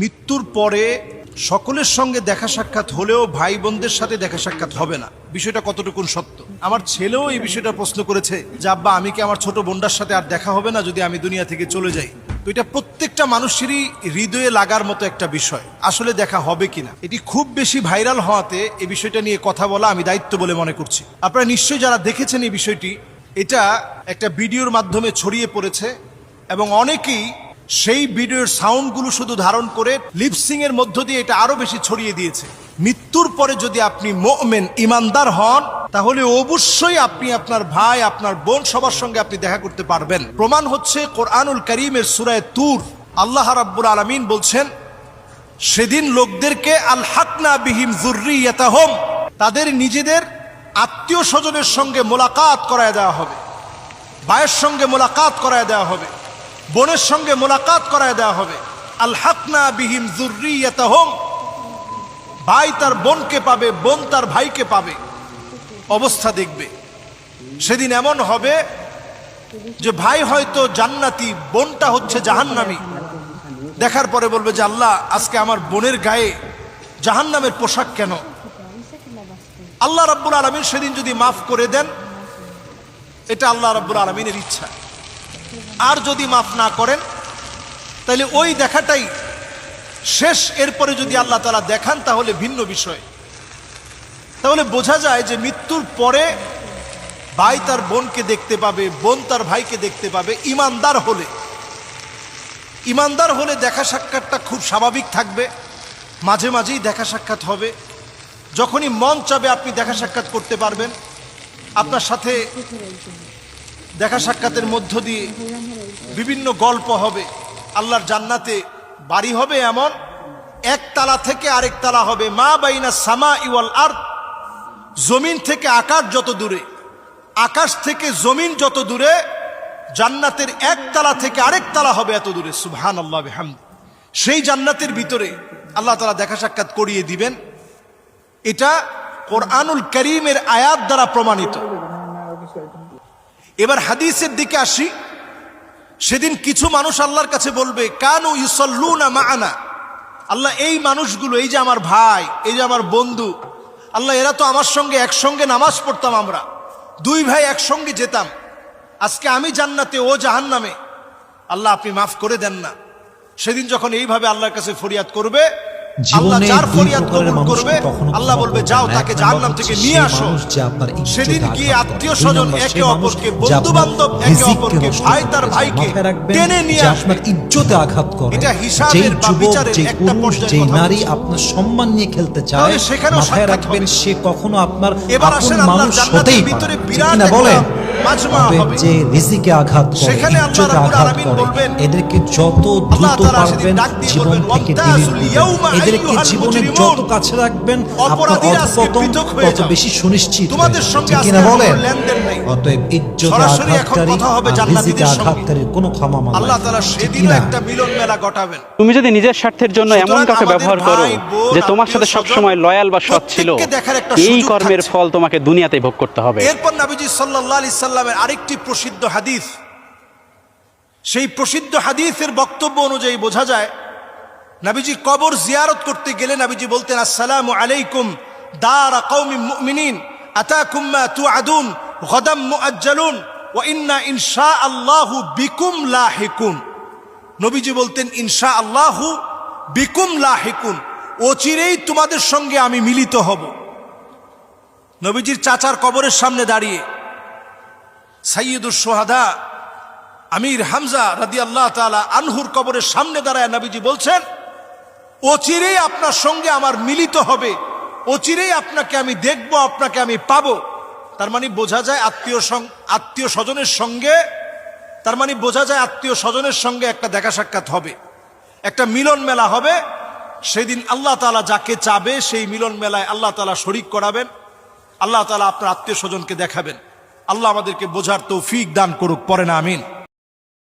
মৃত্যুর পরে সকলের সঙ্গে দেখা সাক্ষাৎ হলেও ভাই বোনদের সাথে দেখা সাক্ষাৎ হবে না। বিষয়টা কতটুকুন সত্য? আমার ছেলেও এই বিষয়টা প্রশ্ন করেছে যে, আব্বা, আমি কি আমার ছোট বোনটার সাথে আর দেখা হবে না যদি আমি দুনিয়া থেকে চলে যাই? তো এটা প্রত্যেকটা মানুষেরই হৃদয়ে লাগার মতো একটা বিষয়, আসলে দেখা হবে কিনা। এটি খুব বেশি ভাইরাল হওয়াতে এই বিষয়টা নিয়ে কথা বলা আমি দায়িত্ব বলে মনে করছি। আপনারা নিশ্চয়ই যারা দেখেছেন এই বিষয়টি, এটা একটা ভিডিওর মাধ্যমে ছড়িয়ে পড়েছে এবং অনেকেই সেই ভিডিওর সাউন্ডগুলো শুধু ধারণ করে লিপসিং এর মধ্য দিয়ে এটা আরও বেশি ছড়িয়ে দিয়েছে। মৃত্যুর পরে যদি আপনি মোমেন, ইমানদার হন, তাহলে অবশ্যই আপনি আপনার ভাই, আপনার বোন সবার সঙ্গে আপনি দেখা করতে পারবেন। প্রমাণ হচ্ছে কোরআনুল করিমের সুরায় তুর। আল্লাহ রাব্বুল আলামিন বলছেন, সেদিন লোকদেরকে আল হাকনা বিহিম জুর্রিয়াতাহম তাদের নিজেদের আত্মীয় স্বজনের সঙ্গে মোলাকাত করায় দেওয়া হবে। ভাইয়ের সঙ্গে মোলাকাত করায় দেওয়া হবে। বোনের সঙ্গে মোলাকাত করায় দেওয়া হবে। আল হাকনা বিহিম হোম ভাই তার বোনকে পাবে, বোন তার ভাইকে পাবে। অবস্থা দেখবে। সেদিন এমন হবে যে ভাই হয়তো জান্নাতি, বোনটা হচ্ছে জাহান্নামী। দেখার পরে বলবে যে, আল্লাহ, আজকে আমার বোনের গায়ে জাহান্নামের পোশাক কেন? আল্লাহ রাব্বুল আলমিন সেদিন যদি মাফ করে দেন, এটা আল্লাহ রাব্বুল আলমিনের ইচ্ছা। আর যদি মাফ না করেন তাহলে ওই দেখাটাই শেষ। এরপরে যদি আল্লাহ তালা দেখান, তাহলে ভিন্ন বিষয়। তাহলে বোঝা যায় যে মৃত্যুর পরে ভাই তার বোনকে দেখতে পাবে, বোন তার ভাইকে দেখতে পাবে, ইমানদার হলে। ইমানদার হলে দেখা সাক্ষাৎটা খুব স্বাভাবিক থাকবে। মাঝে মাঝেই দেখা সাক্ষাৎ হবে। যখনই মন চাবে আপনি দেখা সাক্ষাৎ করতে পারবেন। আপনার সাথে দেখা সাক্ষাতের মধ্য দিয়ে বিভিন্ন গল্প হবে। আল্লাহর জান্নাতে বাড়ি হবে এমন, এক তালা থেকে আরেক তালা হবে। মা বাইনা সামা ইওয়াল আর জমিন থেকে আকাশ যত দূরে, আকাশ থেকে জমিন যত দূরে, জান্নাতের এক তালা থেকে আরেক তালা হবে এত দূরে। সুবহান আল্লাহ হামদ সেই জান্নাতের ভিতরে আল্লাহ তালা দেখা সাক্ষাৎ করিয়ে দিবেন। এটা কোরআনুল করিমের আয়াত দ্বারা প্রমাণিত। এবার হাদিসের দিকে আসি। সেদিন কিছু মানুষ আল্লাহর কাছে বলবে, কানু ইউসল্লুনা মাআনা আল্লাহ, এই মানুষগুলো, এই যে আমার ভাই, এই যে আমার বন্ধু, আল্লাহ, এরা তো আমার সঙ্গে একসঙ্গে নামাজ পড়তাম আমরা। দুই ভাই একসঙ্গে যেতাম। আজকে আমি জান্নাতে, ও জাহান্নামে। আল্লাহ, আপনি মাফ করে দেন না। সেদিন যখন এইভাবে আল্লাহর কাছে ফরিয়াদ করবে জীবনে যার ফরিয়াদ কবুল করবে আল্লাহ বলবে যাও তাকে জাহান্নাম থেকে নিয়ে আসো। মানুষ যে আপনার ইজ্জতে সেদিন গিয়ে আঘাত করে। আত্মীয় দুই স্বজন একে অপরকে বন্ধু বান্ধব একে অপরকে ভাই তার ভাইকে টেনে নিয়ে আপনার ইজ্জতে আঘাত করে। এটা হিসাবের বা বিচারের একটা পুরুষ যে নারী আপনার সম্মান নিয়ে খেলতে চায় সেখানেও রাখবেন সে কখনো আপনার এবার আসেন জান্নাতের ভিতরে বিরাট বলেন। যে রিজিকে আঘাত করে ইজ্জতে আঘাত করে এদেরকে যত দ্রুত পারবেন জীবন থেকে "ওয়ান্তাসুল দিবেন এদেরকে জীবনে যত কাছে রাখবেন আপনার অধপতন তত বেশি সুনিশ্চিত তোমাদের যাবে। সঙ্গে ঠিক আজকে কিনা বলেন কোনো লেনদেন নেই। অতএব ইজ্জতে আঘাতকারী কথা হবে আর জান্নাতীদের রিজিকে সঙ্গে। কোনো ক্ষমা মানা আল্লাহ তাআলা ঠিক একটা মিলন মেলা ঘটাবেন। তুমি যদি নিজের স্বার্থের জন্য এমন কাউকে ব্যবহার করো যে তোমার সাথে সবসময় লয়াল বা সৎ ছিল দেখার একটা এই কর্মের ফল তোমাকে দুনিয়াতে ভোগ করতে হবে। এরপর নাবিজি সাল্লাল্লাহু আলাইহি সাল্লামের আরেকটি প্রসিদ্ধ হাদিস। সেই প্রসিদ্ধ হাদিসের বক্তব্য অনুযায়ী বোঝা যায় নাবিজি কবর জিয়ারত করতে গেলে নাবিজি বলতেন, আসসালামু আলাইকুম, দার বিকুম তোমাদের সঙ্গে আমি মিলিত হব। নবীজির চাচার কবরের সামনে দাঁড়িয়ে সাইয়দুর সোহাদা আমির হামজা রাদি আল্লাহ তালা আনহুর কবরের সামনে দাঁড়ায় নাবিজি বলছেন, অচিরেই আপনার সঙ্গে আমার মিলিত হবে। অচিরেই আপনাকে আমি দেখব, আপনাকে আমি পাবো। তার মানে বোঝা যায় আত্মীয় আত্মীয় স্বজনের সঙ্গে, তার মানে বোঝা যায় আত্মীয় স্বজনের সঙ্গে একটা দেখা সাক্ষাৎ হবে। একটা মিলন মেলা হবে। সেদিন আল্লাহ তালা যাকে চাবে, সেই মিলন মেলায় আল্লাহ তালা শরিক করাবেন। আল্লাহ তালা আপনার আত্মীয় স্বজনকে দেখাবেন। আল্লাহ আমাদেরকে বোঝার তৌফিক দান করুক পরে না আমিন।